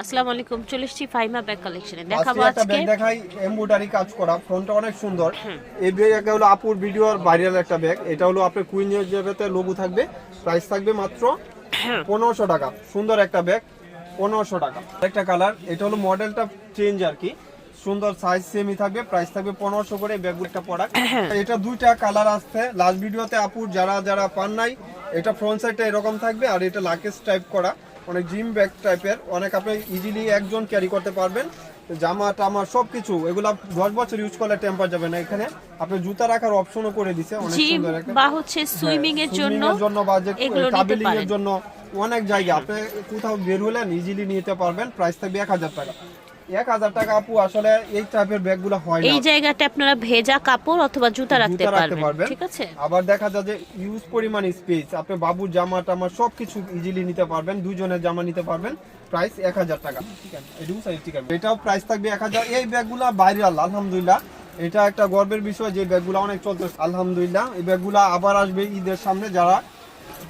আসসালামু আলাইকুম চলে এসেছি ফাইমা ব্যাগ কালেকশনে দেখাবো আজকে। ব্যাগ দেখাই এমব্রয়ডারি কাজ করা ফ্রন্টটা অনেক সুন্দর। এই ব্যাগটা হলো আপুর ভিডিওর ভাইরাল একটা ব্যাগ। এটা হলো আপনার কুইন জেবেতে লোগো থাকবে প্রাইস থাকবে মাত্র পনেরোশো টাকা। সুন্দর একটা ব্যাগ পনেরোশো টাকা। একটা কালার এটা হলো মডেলটা চেঞ্জ আর কি। সুন্দর সাইজ সেমই থাকবে প্রাইস থাকবে পনেরোশো করে এই ব্যাগগুলো একটা প্রোডাক্ট এটা দুইটা কালার আসছে। লাস্ট ভিডিওতে আপুর যারা যারা পান নাই এটা ফ্রন্ট সাইডটা এরকম থাকবে আর এটা লাকেজ টাইপ করা। অনেক জিম ব্যাগ টাইপের অনেক আপনি ইজিলি একজন ক্যারি করতে পারবেন। জামা টামা সবকিছু এগুলা দশ বছর ইউজ করলে টেম্পার যাবে না এখানে। আপনি জুতা রাখার অপশনও করে দিছে অনেক সুন্দর একটা বা হচ্ছে সুইমিং এর জন্য জন্য বা যে এগুলো এর জন্য অনেক জায়গা। আপনি কোথাও বের হলেন ইজিলি নিতে পারবেন প্রাইস থাকবে এক হাজার টাকা। এক হাজার টাকা আপু আসলে এই টাইপের ব্যাগগুলো হয় এই না। আপনারা ভেজা কাপড় অথবা জুতা রাখতে পারবেন পারবেন। ঠিক আছে? আবার দেখা যায় যে ইউজ পরিমাণ স্পেস আপনি বাবুর জামা টামা সবকিছু ইজিলি নিতে পারবেন দুজনের জামা নিতে পারবেন প্রাইস এক হাজার টাকা। এটাও প্রাইস থাকবে এক হাজার। এই ব্যাগগুলা ভাইরাল আলহামদুলিল্লাহ। এটা একটা গর্বের বিষয় যে ব্যাগগুলো অনেক চলতে আলহামদুলিল্লাহ। এই ব্যাগগুলা আবার আসবে ঈদের সামনে যারা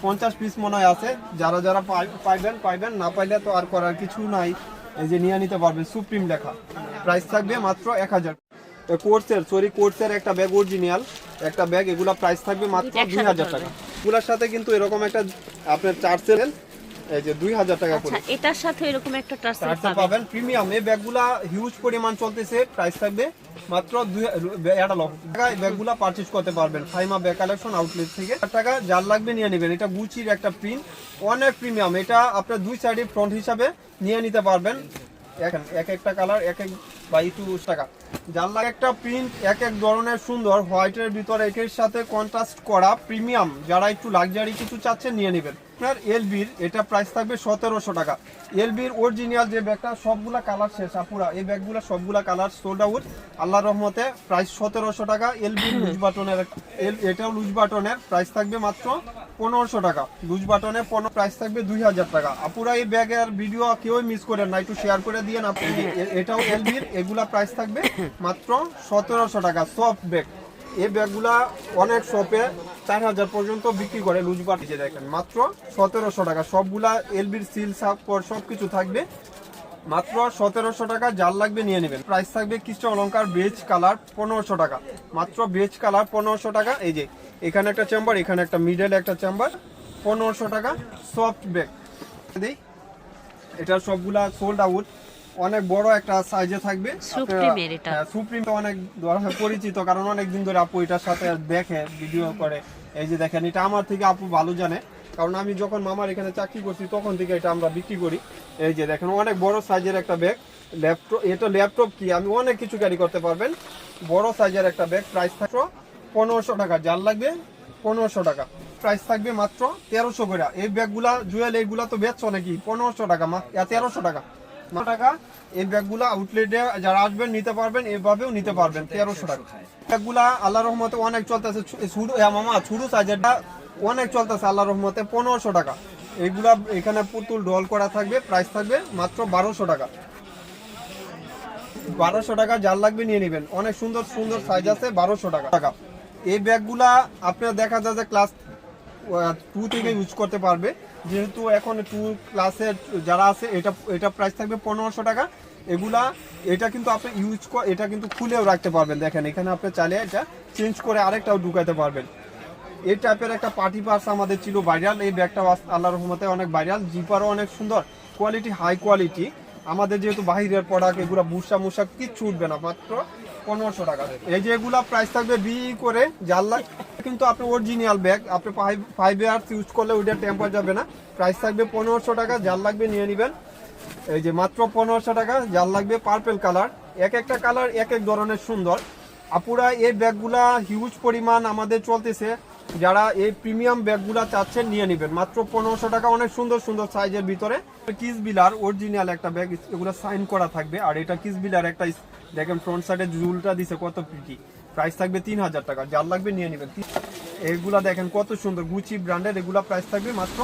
পঞ্চাশ পিস মনে হয় আছে যারা যারা পাইবেন পাইবেন না পাইলে তো আর করার কিছু নাই। এই যে নিয়ে নিতে পারবেন সুপ্রিম লেখা। প্রাইস থাকবে মাত্র এক হাজার। কোর্সের সরি কোর্সের একটা ব্যাগ অরিজিনাল একটা ব্যাগ এগুলা প্রাইস থাকবে মাত্র দুই হাজার টাকা। এগুলার সাথে কিন্তু এরকম একটা আপনার চার্জের এই যে দুই হাজার টাকা করে। আচ্ছা এটার সাথে এরকম একটা টার্সেল পাবেন। পাবেন প্রিমিয়াম। এই ব্যাগগুলা হিউজ পরিমাণ চলতেছে প্রাইস থাকবে মাত্র দুই এটা লক্ষ টাকা এই ব্যাগগুলা পারচেজ করতে পারবেন। ফাইমা ব্যাগ কালেকশন আউটলেট থেকে। টাকা যার লাগবে নিয়ে নেবেন। এটা গুচির একটা প্রিন্ট অনেক প্রিমিয়াম এটা আপনার দুই সাইডে ফ্রন্ট হিসাবে নিয়ে নিতে পারবেন। এক- এক একটা কালার এক এক বাই টু টাকা। যার লাগে একটা প্রিন্ট এক এক ধরনের সুন্দর হোয়াইটের ভিতরে এটার সাথে কন্ট্রাস্ট করা প্রিমিয়াম যারা একটু লাক্সারি কিছু চাচ্ছেন নিয়ে নেবেন। আপনার এলবির এটা প্রাইস থাকবে সতেরোশো টাকা। এলবির অরিজিনাল যে ব্যাগটা সবগুলা কালার শেষ আপুরা। এই ব্যাগগুলো সবগুলা কালার সোল্ড আউট আল্লাহ রহমতে প্রাইস সতেরোশো টাকা। এলবির লুজ বাটনের এল- এটাও লুজ বাটনের প্রাইস থাকবে মাত্র পনেরোশো টাকা। লুজ বাটনে পনেরো প্রাইস থাকবে দুই হাজার টাকা। আপুরা এই ব্যাগের ভিডিও কেউই মিস করেন না। একটু শেয়ার করে দিয়ে না এটাও এলবির এগুলা প্রাইস থাকবে মাত্র সতেরোশো টাকা। সফট ব্যাগ এই ব্যাগগুলা অনেক শপে চার হাজার পর্যন্ত বিক্রি করে লুজ বাট যে দেখেন, মাত্র সতেরোশো টাকা। সবগুলা এলবির সিল সাপর সব কিছু থাকবে। মাত্র সতেরোশো টাকা জাল লাগবে নিয়ে নেবেন। প্রাইস থাকবে কৃষ্ণ অলঙ্কার বেজ কালার পনেরোশো টাকা। মাত্র বেজ কালার পনেরোশো টাকা। এই যে, এখানে একটা চেম্বার এখানে একটা মিডল একটা চেম্বার পনেরোশো টাকা সফট ব্যাগ এটা সবগুলা সোল্ড আউট অনেক বড় একটা সাইজে থাকবে। এটা। সুপ্রিম অনেক পরিচিত কারণ অনেক দিন ধরে আপু এটার সাথে দেখে ভিডিও করে। এই যে দেখেন এটা আমার থেকে আপু ভালো জানে। কারণ আমি যখন মামার এখানে চাকরি করছি তখন থেকে এটা আমরা বিক্রি করি। এই যে দেখেন অনেক বড় সাইজের একটা ব্যাগ ল্যাপটপ এটা ল্যাপটপ কি? আমি অনেক কিছু ক্যারি করতে পারবেন। বড় সাইজের একটা ব্যাগ প্রাইস থাকবে পনেরোশো টাকা। যার লাগবে পনেরোশো টাকা। প্রাইস থাকবে মাত্র তেরোশো করে। এই ব্যাগগুলা জুয়েল এইগুলা তো বেচছো নাকি? পনেরোশো টাকা তেরোশো টাকা। টাকা। এই ব্যাগগুলা আউটলেটে যারা আসবেন, নিতে পারবেন, এভাবেও নিতে পারবেন, তেরোশো টাকা। ব্যাগগুলা আল্লাহ রহমতে অনেক চলতেছে এ, মামা ছুডু সাইজেরটা অনেক চলতেছে আল্লাহ রহমতে, পনেরোশো টাকা। এইগুলা এখানে পুতুল ডল করা থাকবে প্রাইস থাকবে মাত্র বারোশো টাকা। বারোশো টাকা যার লাগবে নিয়ে নেবেন। অনেক সুন্দর সুন্দর সাইজ আছে, বারোশো টাকা। টাকা এই ব্যাগগুলা আপনার দেখা যায় যে ক্লাস টু থেকে ইউজ করতে পারবে। যেহেতু এখন টু ক্লাসের যারা আছে, এটা এটা প্রাইস থাকবে পনেরোশো টাকা। এগুলা, এটা কিন্তু আপনি ইউজ এটা কিন্তু খুলেও রাখতে পারবেন। দেখেন, এখানে আপনি চাইলে এটা চেঞ্জ করে আরেকটাও ঢুকাতে পারবেন। এই টাইপের একটা পার্টি পার্স আমাদের ছিল ভাইরাল এই ব্যাগটা আল্লাহ রহমতে অনেক ভাইরাল জিপারও অনেক সুন্দর কোয়ালিটি হাই কোয়ালিটি আমাদের যেহেতু বাহিরের প্রোডাক্ট এগুলো বুসা মুসা কিচ্ছু উঠবে না। মাত্র পনেরোশো টাকা এই যে এগুলা প্রাইস থাকবে বি করে জানলা কিন্তু আপনি অরিজিনাল ব্যাগ আপনি ফাইভ ইয়ার্স ইউজ করলে ওইটা টেম্পার যাবে না। প্রাইস থাকবে পনেরোশো টাকা জাল লাগবে নিয়ে নেবেন। এই যে মাত্র পনেরোশো টাকা জাল লাগবে পার্পেল কালার এক একটা কালার এক এক ধরনের সুন্দর। আপুরা এই ব্যাগগুলা হিউজ পরিমাণ আমাদের চলতেছে। যারা এই প্রিমিয়াম ব্যাগগুলা চাচ্ছেন নিয়ে নেবেন। মাত্র পনেরোশো টাকা, অনেক সুন্দর সুন্দর সাইজের ভিতরে। কিস বিলার অরিজিনাল একটা ব্যাগ এগুলো সাইন করা থাকবে। আর এটা কিস বিলার একটা দেখেন ফ্রন্ট সাইডে জুলটা দিছে, কত পিটি প্রাইস থাকবে তিন হাজার টাকা, যার লাগবে নিয়ে নেবেন। এগুলা দেখেন কত সুন্দর গুচি ব্র্যান্ডের এগুলা প্রাইস থাকবে মাত্র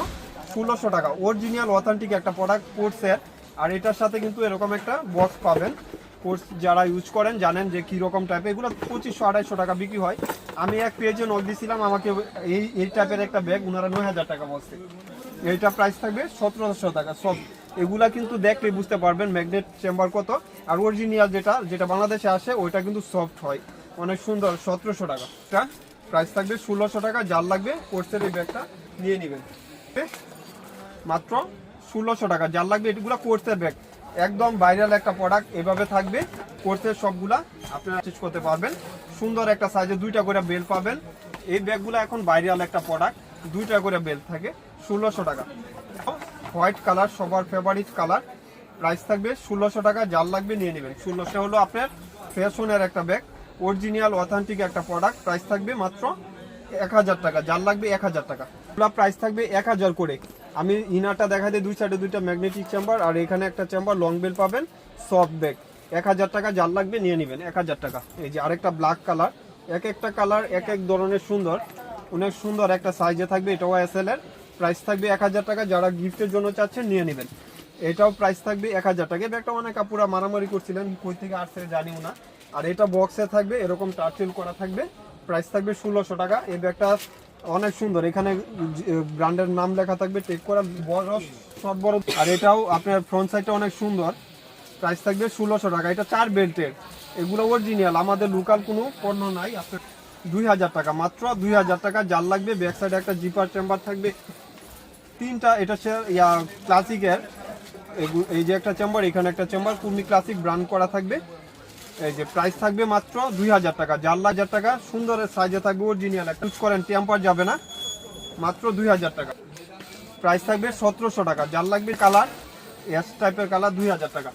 ষোলোশো টাকা। অরিজিনাল অথেন্টিক একটা প্রোডাক্ট কোর্সের আর এটার সাথে কিন্তু এরকম একটা বক্স পাবেন। কোর্স যারা ইউজ করেন, জানেন যে কীরকম টাইপের এগুলো পঁচিশশো, আড়াইশো টাকা বিক্রি হয়। আমি এক পেজে নক দিয়েছিলাম আমাকে এই এই টাইপের একটা ব্যাগ ওনারা নয় হাজার টাকা বলছে। এইটা প্রাইস থাকবে সতেরোশো টাকা, সব এগুলা কিন্তু দেখলে বুঝতে পারবেন ম্যাগনেট চেম্বার কত। আর অরিজিনাল যেটা যেটা বাংলাদেশে আসে, ওইটা কিন্তু সফট হয়। অনেক সুন্দর, সতেরোশো টাকা। প্রাইস থাকবে ষোলোশো টাকা জাল লাগবে কোর্সের এই ব্যাগটা নিয়ে নেবেন। মাত্র ষোলোশো টাকা, যার লাগবে এগুলো কোর্সের ব্যাগ একদম ভাইরাল একটা প্রোডাক্ট এভাবে থাকবে। কোর্সের সবগুলা আপনারা চেঞ্জ করতে পারবেন। সুন্দর একটা সাইজে দুইটা করে বেল পাবেন। এই ব্যাগগুলো এখন ভাইরাল একটা প্রোডাক্ট দুইটা করে বেল থাকে, ষোলোশো টাকা। হোয়াইট কালার, সবার ফেভারিট কালার। প্রাইস থাকবে ষোলোশো টাকা, যার লাগবে নিয়ে নেবেন। ষোলোশো হলো আপনার ফ্যাশনের একটা ব্যাগ অরিজিনাল অথেন্টিক একটা প্রোডাক্ট প্রাইস থাকবে মাত্র এক হাজার টাকা, যার লাগবে এক হাজার টাকা। এগুলা প্রাইস থাকবে এক হাজার করে। আমি ইনারটা দেখা দিই দুই সাইডে দুইটা ম্যাগনেটিক চেম্বার আর এখানে একটা চেম্বার লং বেল পাবেন সফট ব্যাগ এক হাজার টাকা, যার লাগবে নিয়ে নেবেন, এক হাজার টাকা। এই যে আরেকটা ব্ল্যাক কালার এক একটা কালার এক এক ধরনের সুন্দর। অনেক সুন্দর একটা সাইজে থাকবে, এটাও এসএল এর। প্রাইস থাকবে এক হাজার টাকা, যারা গিফটের জন্য চাচ্ছেন নিয়ে নেবেন। এটাও প্রাইস থাকবে এক হাজার টাকা। ব্যাগটা অনেক আপুরা মারামারি করছিলেন, কই থেকে আসছে জানিও না। আর এটা বক্সে থাকবে, এরকম টার্টেল করা থাকবে। প্রাইস থাকবে ষোলোশো টাকা। এই ব্যাগটা অনেক সুন্দর। এখানে ব্র্যান্ডের নাম লেখা থাকবে টেক করা বড় সব বড়। আর এটাও আপনার ফ্রন্ট সাইডটা অনেক সুন্দর। প্রাইস থাকবে ষোলোশো টাকা। এটা চার বেল্টের এগুলো অরিজিনাল আমাদের লোকাল কোনো পণ্য নাই। আপনার দুই হাজার টাকা। মাত্র দুই হাজার টাকা। জাল লাগবে ব্যাক সাইডে একটা জিপার চেম্বার থাকবে। তিনটা এটা হচ্ছে ইয়া ক্লাসিকের এই যে একটা চেম্বার এখানে একটা চেম্বার কুর্মি ক্লাসিক ব্র্যান্ড করা থাকবে। এই যে প্রাইস থাকবে মাত্র দুই হাজার টাকা। জাল হাজার টাকা সুন্দর সাইজে থাকবে অরিজিনাল একটা। ইউজ করেন টেম্পার যাবে না। মাত্র দুই হাজার টাকা। প্রাইস থাকবে সতেরোশো টাকা। যার লাগবে কালার এস টাইপের কালার দুই হাজার টাকা।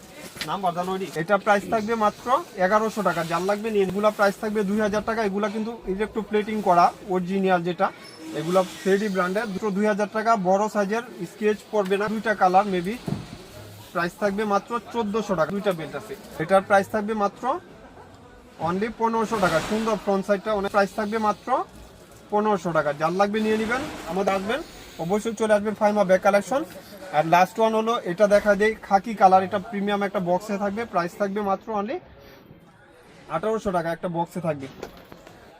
নাম বাজানো এটা প্রাইস থাকবে মাত্র এগারোশো টাকা। যার লাগবে এগুলা প্রাইস থাকবে দুই হাজার টাকা। এগুলা কিন্তু ইলেকট্রো প্লেটিং করা অরিজিনাল যেটা। এগুলা ফ্রেডি ব্র্যান্ডের। দুটো দুই হাজার টাকা, বড় সাইজের স্কেচ পড়বে না। দুইটা কালার মেবি প্রাইস থাকবে মাত্র চোদ্দশো টাকা। দুইটা বেল্ট আছে। এটার প্রাইস থাকবে মাত্র অনলি পনেরোশো টাকা। সুন্দর ফ্রন্ট সাইডটা অনেক প্রাইস থাকবে মাত্র পনেরোশো টাকা। যার লাগবে নিয়ে নেবেন, আমাদের আসবেন। অবশ্যই চলে আসবেন ফাইমা ব্যাগ কালেকশন আর লাস্ট ওয়ান হলো, এটা দেখা যায় খাকি কালার। এটা প্রিমিয়াম একটা বক্সে থাকবে। প্রাইস থাকবে মাত্র অনলি আঠারোশো টাকা একটা বক্সে থাকবে।